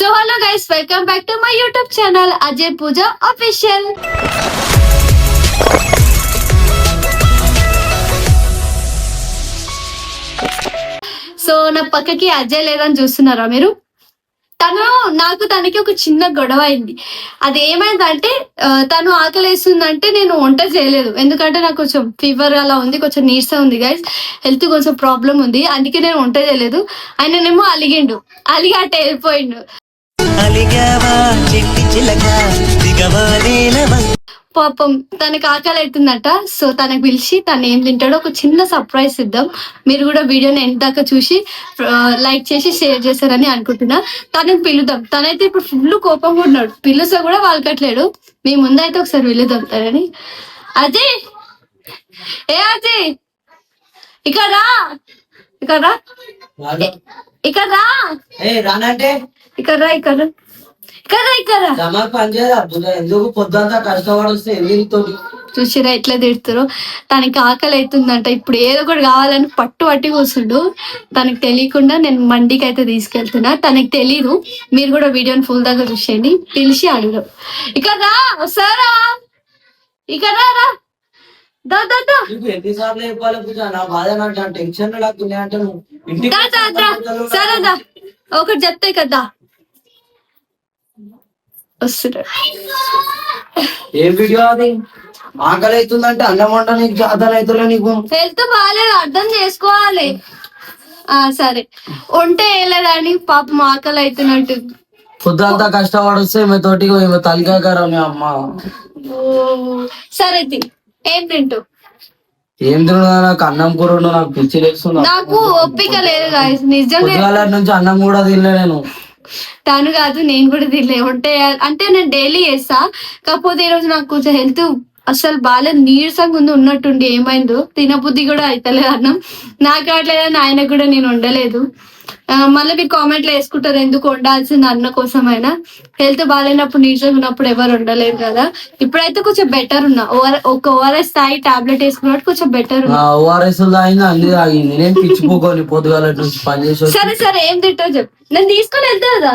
So hello guys welcome back to my YouTube channel Ajay Pooja official so నా పక్కకి అజయ్ లేదని చూస్తున్నారా మీరు? తను నాకు తనకి ఒక చిన్న గొడవ అయింది. అది ఏమైందంటే తను తను ఆకలేస్తుందంటే నేను వంట చేయలేదు. ఎందుకంటే నాకు కొంచెం ఫీవర్ అలా ఉంది కొంచెం నీరసం ఉంది గైస్ హెల్త్ కొంచెం ప్రాబ్లం ఉంది. అందుకే నేను వంట చేయలేదు. ఆయననేమో అలిగిండు. అలిగి అట్ట వెళ్ళిపోయిండు. అలిగావా చిలక పాపం తనకు ఆకలి అవుతుందట సో తనకు పిలిచి తను ఏం తింటాడో ఒక చిన్న సర్ప్రైజ్ ఇద్దాం. మీరు కూడా వీడియోని ఎంత దాకా చూసి లైక్ చేసి షేర్ చేశారని అనుకుంటున్నా. తనకు పిలుద్దాం. తనైతే ఇప్పుడు ఫుల్ కోపంగా ఉన్నాడు. పిలుస్తా కూడా వాళ్ళకట్లేడు మీ ముందైతే ఒకసారి పిలుద్దాం తనని. అజయ్! ఏ అజయ్! ఇక్కడ ఇక్కడ రా. ఇక్కడ రా. రానంటే? ఇక్కడ రా ఇక్కడ ఇక్కడ ఇక్కడ ఎందుకు పొద్దుంతా చూసిరా ఎట్లా తిడుతారో. తనకి ఆకలి అవుతుందంట. ఇప్పుడు ఏదో ఒకటి కావాలని పట్టు పట్టి కూర్చుండు తనకి తెలియకుండా నేను మండికి అయితే తీసుకెళ్తున్నా. తనకి తెలీదు. మీరు కూడా వీడియోని ఫుల్ దాకా చూసేయండి. పిలిచి అడుగుదాం. ఇక రా వస్తారా? ఇక రా. ఎన్నిసార్లు చెప్పాలి పూజ? నా బాధ నాకు టెన్షన్ అంటే నువ్వు ఇంటికి దా దా దా. సరే దా ఒకటి చెప్తాయి కదా వస్తున్నా. ఏం వీడియో అది? ఆకలి అవుతుందంటే అన్నం వంట నీకు జాతర అవుతుందా నీకు. హెల్త్ బాగాలేదు అర్థం చేసుకోవాలి. ఆ సరే. ఉంటే వేయలేదని పాపం ఆకలి అవుతున్నట్టు పొద్దుంతా కష్టపడి వస్తే ఈమె తోటి ఈమె తలకాకరా మీ అమ్మ. సరే ఏం తింటూ? ఏం తిన్నా నాకు అన్నం కూర నాకు పిచ్చి లేస్తుంది నాకు ఒప్పిక లేదు guys. నిజంగా నుంచి అన్నం కూడా తినలే నేను. తను కాదు నేను కూడా తినలే. ఉంటే అంటే నేను డైలీ చేస్తా కాకపోతే ఈ రోజు నాకు కొంచెం హెల్త్ అసలు బాగా నీరసంగా ఉంది ఉన్నట్టుండి ఏమైందో తినబుద్ధి కూడా అవుతలేదు అన్నం. నాకు అట్లేదని ఆయన కూడా నేను ఉండలేదు. మళ్ళీ మీరు కామెంట్లు వేసుకుంటారు ఎందుకు వండాల్సింది అన్న కోసమైనా? హెల్త్ బాగాలేనప్పుడు నీరసంగా ఉన్నప్పుడు ఎవరు ఉండలేరు కదా. ఇప్పుడైతే కొంచెం బెటర్ ఉన్నా. ఒక ఓఆర్ఎస్ తాగి టాబ్లెట్ వేసుకున్నట్టు కొంచెం బెటర్ ఓఆర్ఎస్ తాగింది అన్ని తాగింది. నేను పిచ్చిపోకొని పొద్దుగాల నుంచి పని చేసి వచ్చి సరే సరే ఏం తింటావు చెప్పు. నేను తీసుకొని వెళ్తా కదా.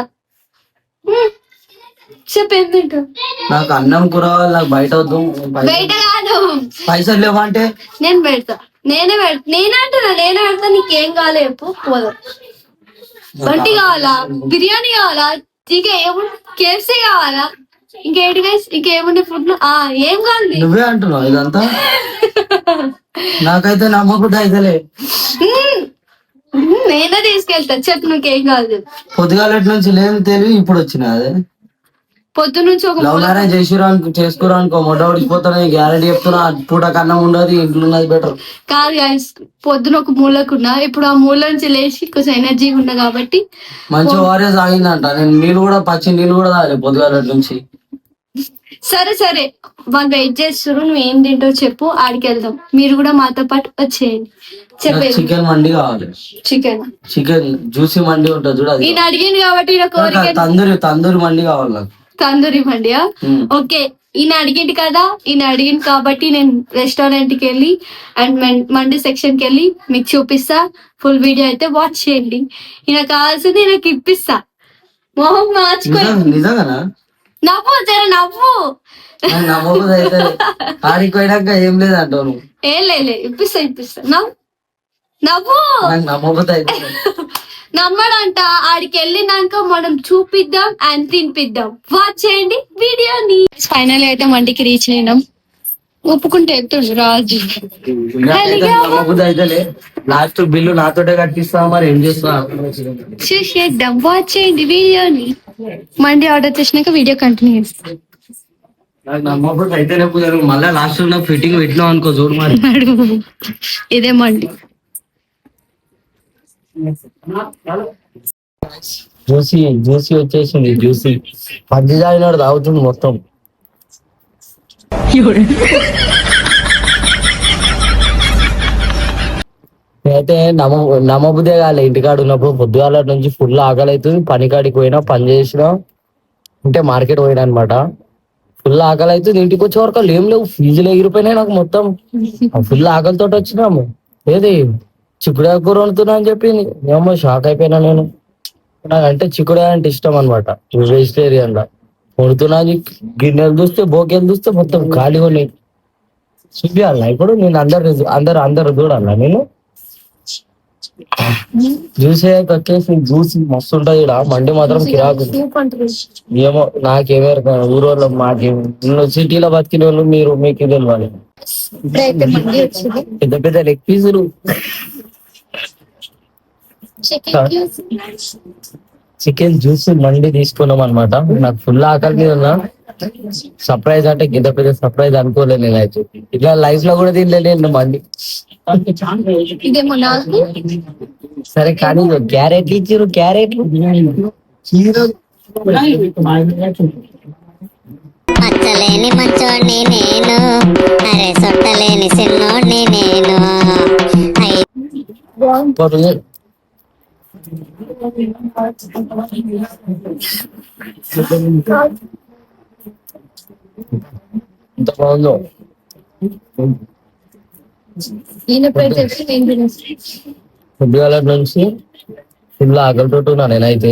చెప్పు తింటావు? నాకు అన్నం కూర కావాలి, నాకు బయట వద్దు. పై- బయట కాదు. పైసలు లేవంటే? నేను పెడతా. నేనే పెడతా. నేనే అంటున్నా నేనే పెడతా నీకేం చెప్పు పోదాం. బంటి కావాలా? బిర్యానీ కావాలా? ఇంకా ఏముంది? కేఎఫ్సీ కావాలా? ఇంకేంటి గైస్ ఇంకేముంది ఫుడ్ ఆ ఏం కావాలి? నువ్వే అంటున్నావు ఇదంతా? నాకైతే నమ్మకుండా అయితేలే. హ్మ్, నేనే తీసుకెళ్తా. చెప్పు నీకేం కావాలి చెప్పు. పొద్దుగాల నుంచి లేని తెలివి ఇప్పుడు వచ్చిన అదే పొద్దు నుంచి ఒక లవ్ మ్యారేజ్ చేసిరా చేసుకురా అనుకో మొట్ట ఉడికిపోతాను గ్యారెంటీ చెప్తున్నా పూట కన్నం ఉండదు ఇంట్లో ఉన్నది బెటర్ కాదు గాయస్ పొద్దున ఒక మూలకున్నా ఇప్పుడు ఆ మూల నుంచి లేచి కొంచెం ఎనర్జీగా ఉన్నా కాబట్టి మంచి వారే సాగిందంట నేను నీళ్ళు కూడా పచ్చి నీళ్ళు కూడా తాగలేదు పొద్దుగాల నుంచి. సరే సరే. వాళ్ళు వెయిట్ చేస్తారు నువ్వు ఏం తింటావు చెప్పు ఆడికి వెళ్దాం. మీరు కూడా మాతో పాటు వచ్చేయండి. చెప్పేది. చికెన్ మండి కావాలి. చికెన్ చికెన్ జ్యూసీ మండి ఉంటుంది చూడ అది. ఈయన అడిగింది కాబట్టి కోరిక తందూరి తందూరి మండి కావాలి నాకు. తందూరి మండియా. ఓకే ఈయన అడిగింది కదా ఈయన అడిగింది కాబట్టి నేను రెస్టారెంట్కి వెళ్ళి అండ్ మండి సెక్షన్కి వెళ్ళి మీకు చూపిస్తా. ఫుల్ వీడియో అయితే వాచ్ చేయండి. ఈయన కావాల్సింది ఈయనకి ఇప్పిస్తా. మొహం మార్చుకో నవ్వు జర నవ్వు. నాకు నమ్మకం అయితే ఆడికి పోయినాక ఏం నువ్వు? ఏం లేలే ఇప్పిస్తా ఇప్పిస్తా. నవ్వు నవ్వు. నాకు అయితే నమ్మడంట. ఆడికి వెళ్ళినాక మనం చూపిద్దాం అండ్ తినిపిద్దాం. వాచ్ చేయండి. వీడియోని ఫైనల్ అయితే మండికి రీచ్ అయినాం. ఒప్పుకుంటే వెళ్తుండు రాజు. లాస్ట్ బిల్లు నాతోటే కట్టిస్తా మరి? ఏం చేస్తా వాచ్ చేయండి వీడియోని మండి ఆర్డర్ చేసినాక వీడియో కంటిన్యూ చేస్తాం. అయితేనే మళ్ళీ లాస్ట్ ఫిట్టింగ్ పెట్టినాం అనుకో చూడు మరి. ఇదే మండి జ్యూసీ జ్యూసీ వచ్చేసింది జ్యూసీ. పచ్చి తాగినాడు తాగుతుంది మొత్తం. అయితే నమ్మ నమ్మబుదే కాలే ఇంటికాడ ఉన్నప్పుడు పొద్దుగాల నుంచి ఫుల్ ఆకలి అవుతుంది పని కాడికి పోయినా పని చేసినా అంటే మార్కెట్ పోయినా అనమాట ఫుల్ ఆకలి అవుతుంది ఇంటికి వచ్చే వరకు ఏం లేవు. ఫీజులు ఎగిరిపోయినాయి నాకు మొత్తం. ఫుల్ ఆకలితో వచ్చినాము. ఏది? చిక్కుడు కూర వండుతున్నా అని చెప్పింది ఏమో షాక్ అయిపోయినా నేను. నాకంటే చిక్కుడు అంటే ఇష్టం అనమాట వెజిటేరియన్ లా. కొడుతున్నా గిన్నెలు చూస్తే బోకెలు చూస్తే మొత్తం ఖాళీగా ఉన్నాయి. చూపియాలా ఇప్పుడు నేను అందరు అందరు అందరు చూడాలా నేను? జ్యూసే వచ్చేసి జ్యూస్ మస్తు ఉంటది ఇక్కడ మండి మాత్రం కిరాకు. ఏమో నాకేమే ఊరోళ్ళు మాకేం సిటీలో బతికిన వాళ్ళు మీరు మీకు తెలియాలి పెద్ద పెద్ద లెగ్ పీసులు చికెన్ చికెన్ జ్యూస్ మండి తీసుకున్నాం అనమాట నాకు ఫుల్ ఆకలి మీద ఉన్నా సర్ప్రైజ్ అంటే ఇంత పెద్ద సర్ప్రైజ్ అనుకోలేదు నేనైతే. ఇట్లా లైఫ్లో కూడా తినలేదు నేను మండి. సరే కానీ క్యారెట్ ఇచ్చారు క్యారెట్లు మచ్చలేని మంచోడిని నేను. అరే సొట్టలేని సిన్నోడిని నేను. ఎంత బాగుందో పొద్దుగాల నుంచి ఫుల్ ఆకలితో ఉన్నా నేనైతే.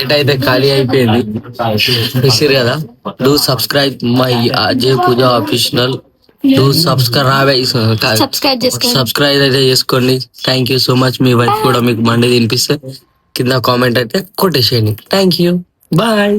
డేట్ అయితే ఖాళీ అయిపోయింది. చూసారు కదా? Do subscribe my Ajay Pooja official do subscribe subscribe అయితే చేసుకోండి. థ్యాంక్ యూ సో మచ్ మీ వైఫ్ కూడా మీకు మండి తినిపిస్తే కింద కామెంట్ అయితే కొట్టేసేయండి. Thank you bye